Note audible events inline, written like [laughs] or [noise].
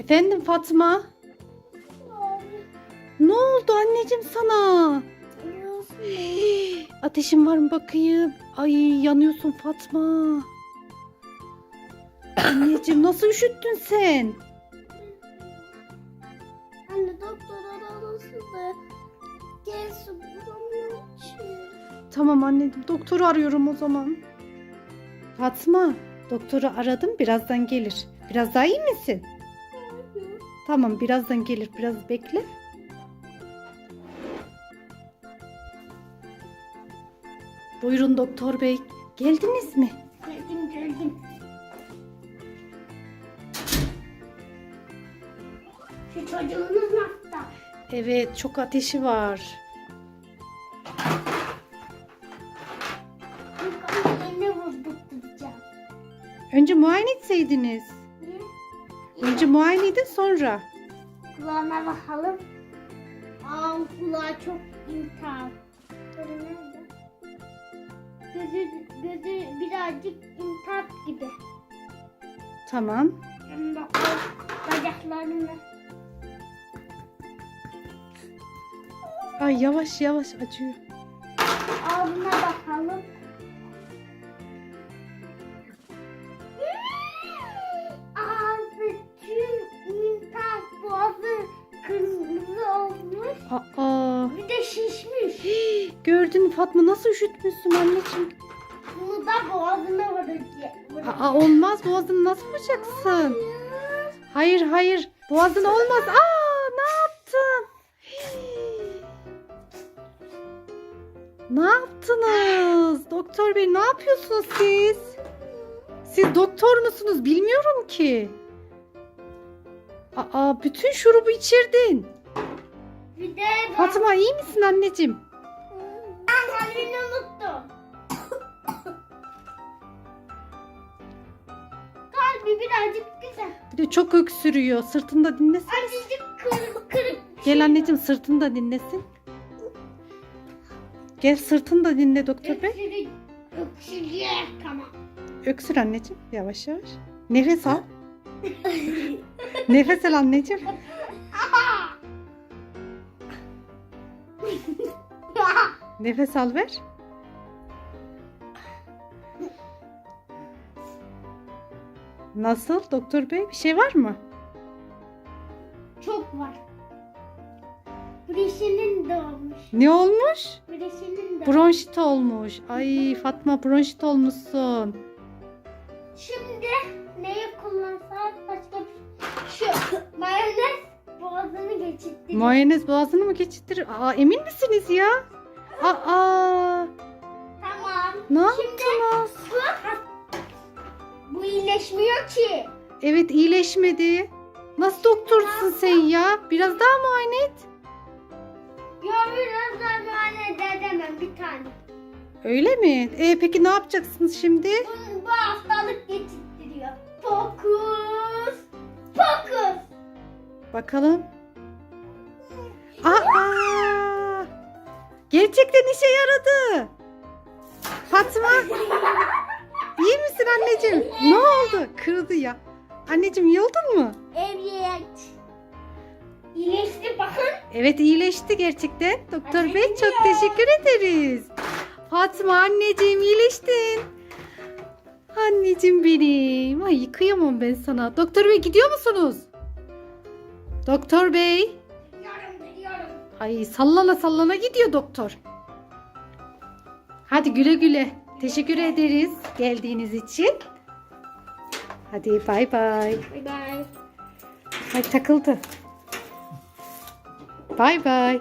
Efendim Fatma? Ne oldu anneciğim sana? Hii, Ateşin var mı bakayım? Ay yanıyorsun Fatma. Anneciğim nasıl üşüttün sen? Anne doktor arasın da gelsin bulamıyorum. Tamam anneciğim doktoru arıyorum o zaman. Fatma doktoru aradım birazdan gelir. Biraz daha iyi misin? Tamam birazdan gelir biraz bekle. Buyurun doktor bey. Geldiniz mi? Geldim geldim. Şu çocuğunuz nasıl? Evet çok ateşi var. Önce muayene etseydiniz. Önce muayene edin sonra. Kulağına bakalım. Aa kulağı çok intihar. Gözü, gözü birazcık intihar gibi. Tamam. Hem bacaklarını. Ay yavaş yavaş acıyor. Ağzına bakalım. Fatma nasıl üşütmüşsün anneciğim? Bunu da boğazına vuracak. Aa, olmaz boğazını nasıl vuracaksın? Hayır hayır boğazın olmaz. Aa ne yaptın? Hii. Ne yaptınız? Doktor bey ne yapıyorsunuz siz? Siz doktor musunuz? Bilmiyorum ki. Aa bütün şurubu içirdin. Bir de ben Fatma iyi misin anneciğim? Kalbi birazcık güzel. Bir de çok öksürüyor. Sırtında dinlesin. Azıcık kırık kırık. Gel anneciğim sırtını da dinlesin. Gel sırtını da dinle doktor bey. Öksürük. Öksürük. Tamam. Öksür anneciğim yavaş yavaş. Nefes al. Nefes al anneciğim. [laughs] Nefes al ver. Nasıl doktor bey bir şey var mı? Çok var. Breşinin de olmuş. Ne olmuş? Breşinin de. Bronşit olmuş. Ay Fatma bronşit olmuşsun. Şimdi neyi kullansak başka bir Şu mayonez boğazını geçirtti. Mayonez boğazını mı geçirtir? Aa emin misiniz ya? Aa tamam. ne Şimdi yaptınız? bu iyileşmiyor ki. Evet iyileşmedi. Nasıl doktorsun sen ya? Biraz daha muayene et. Ya biraz daha muayene edemem bir tane. Öyle mi? E peki ne yapacaksınız şimdi? Bu, bu hastalık geçirttiriyor. Fokus. Fokus. Bakalım. Aa! Gerçekten işe yaradı. Fatma. [laughs] İyi misin anneciğim? Ne oldu? Kırdı ya. Anneciğim iyi oldun mu? Evet. İyileşti bakın. Evet iyileşti gerçekten. Doktor Bey çok teşekkür ederiz. Fatma anneciğim iyileştin. Anneciğim benim. Ay yıkayamam ben sana. Doktor Bey gidiyor musunuz? Doktor Bey. Biliyorum biliyorum. Ay sallana sallana gidiyor doktor. Hadi güle güle. Teşekkür ederiz geldiğiniz için. Hadi bay bay. Bye bye. Ay takıldı. Bay bay.